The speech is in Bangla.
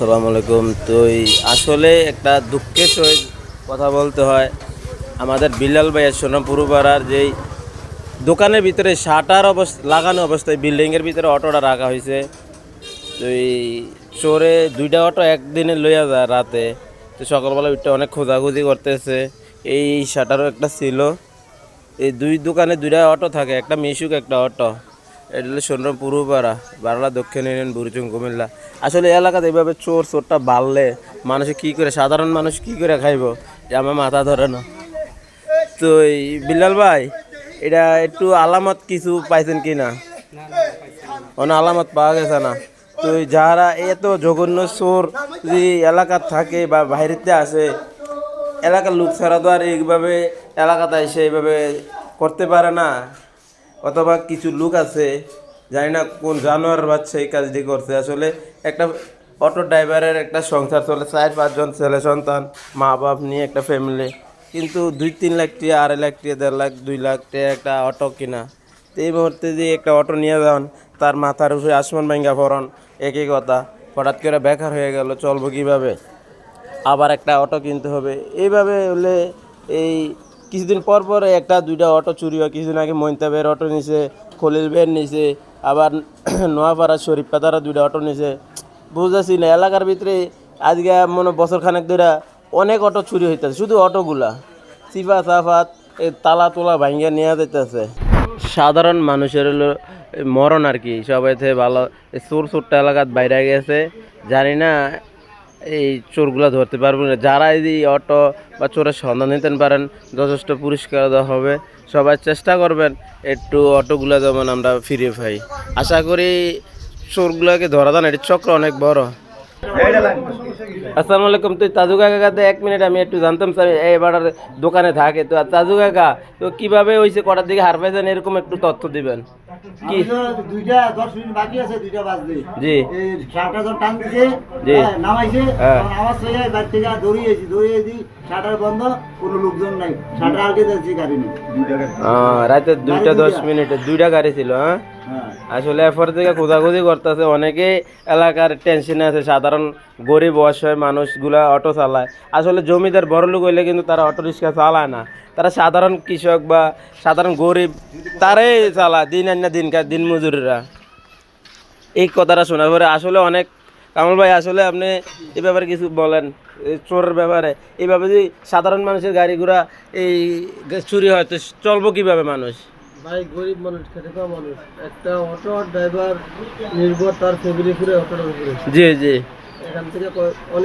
আসসালামু আলাইকুম। তো আসলে একটা দুঃখের সহিত কথা বলতে হয়। আমাদের বিল্লাল ভাইয়ের সোনাপুরু পাড়ার যেই দোকানের ভিতরে শাটার অবস্থা লাগানো অবস্থায় বিল্ডিংয়ের ভিতরে অটোটা রাখা হয়েছে। তো এই চোরে দুইটা অটো একদিনে লইয়া যায় রাতে। তো সকালবেলা উঠতে অনেক খোঁজাখুঁজি করতেছে। এই শাটারও একটা ছিল। এই দুই দোকানে দুইটা অটো থাকে, একটা মিশুক, একটা অটো। এটা হলো পূর্বপাড়া বাংলা দক্ষিণ ইউনিয়ন বুরুচুং কুমিল্লা। আসলে এলাকাতে এইভাবে চোর চোরটা বাড়লে মানুষে কি করে, সাধারণ মানুষ কি করে খাইব? যে আমার মাথা ধরে না। তো এই বিল্লাল ভাই, এটা একটু আলামত কিছু পাইছেন কি না? কোনো আলামত পাওয়া গেছে না। তো যারা এত জঘন্য চোর যদি এলাকার থাকে বা বাইরেতে আসে এলাকার লোক ছাড়া তো আর এইভাবে এলাকাতে এসে এইভাবে করতে পারে না। অথবা কিছু লোক আছে, জানি না কোন জানোয়ার বাচ্চা এই কাজটি করছে। আসলে একটা অটো ড্রাইভারের একটা সংসার চলে, চার পাঁচজন ছেলে সন্তান মা বাপ নিয়ে একটা ফ্যামিলি কিন্তু দুই তিন লাখ টিয়া আড়াই লাখ টিয়া দেড় লাখ, দুই লাখ টাকা একটা অটো কিনা। তো এই মুহূর্তে যে একটা অটো নিয়ে যান, তার মাথার উপরে আসমান ভাঙ্গা ফরন একই কথা। হঠাৎ করে বেকার হয়ে গেল, চলবো কীভাবে? আবার একটা অটো কিনতে হবে। এইভাবে হলে এই কিছুদিন পর পর একটা, দুইটা অটো চুরি হয়। কিছুদিন আগে মৈতাবের অটো নিছে, খলিল বের নিছে, আবার নোয়াপাড়া শরীফ পাতারা দুইটা অটো নিছে। বুঝতেছি না, এলাকার ভিতরে আজকে মনে বছর খানেক ধরে অনেক অটো চুরি হইতেছে, শুধু অটোগুলা। সিফা সাফাত তালা তোলা ভাঙ্গিয়া নেওয়া যাইতেছে। সাধারণ মানুষের হলো মরণ আর কি সবাই থেকে ভালো চোর চোরটা এলাকাত বাইরে গেছে। জানি না এই চোরগুলা ধরতে পারব না। যারা এই অটো বা চোরের সন্ধান নিতে পারেন, যথেষ্ট পুরস্কার দেওয়া হবে। সবাই চেষ্টা করবেন একটু অটোগুলো যেমন আমরা ফিরে পাই। আশা করি চোরগুলোকে ধরা দেন এটি চক্র অনেক বড়। আসসালামু আলাইকুম। তুই তাজু কাকা কাছে এক মিনিট, আমি একটু জানতাম স্যার এবার দোকানে থাকে। তো তাজু কাকা, তো কীভাবে হয়েছে কটার দিকে হার পাইছেন এরকম একটু তথ্য দিবেন। দুইটা দশ মিনিট বাকি আছে দুইটা বাজবে জি শাটার যখন টান দিছে জি। হ্যাঁ, নামাইছে হ্যাঁ। হয়ে যায় বাইর থেকে দৌড়িয়েছি দৌড়িয়েছি শাটার বন্ধ কোনো লোকজন নাই। শাটার আগে যাচ্ছি গাড়ি নেই রাতে দুইটা দশ মিনিটে দুইটা গাড়ি ছিল হ্যাঁ? হ্যাঁ। আসলে এরপর থেকে খোঁজাখুঁজি করতেছে অনেকে এলাকার টেনশনে আছে সাধারণ গরিব অসহায় মানুষগুলা অটো চালায়। আসলে জমিদার বড় লোক হইলে কিন্তু তারা অটো রিক্সা চালায় না। তারা সাধারণ কৃষক বা সাধারণ গরিব তারাই চালায় দিন আন না দিন দিন মজুরিরা এই কথাটা শোনার পরে আসলে অনেক কামল ভাই আসলে আপনি এ ব্যাপারে কিছু বলেন এই চোরের ব্যাপারে। এইভাবে যদি সাধারণ মানুষের গাড়ি ঘোড়া এই চুরি হয় তো চলবো কীভাবে মানুষ? ভাই গরিব মানুষ খেতে খাওয়া মানুষ। একটা অটো ড্রাইভার নির্ভর তার ফ্যামিলি ঘুরে অটোর উপরে। জি জি। এখান থেকে অনেক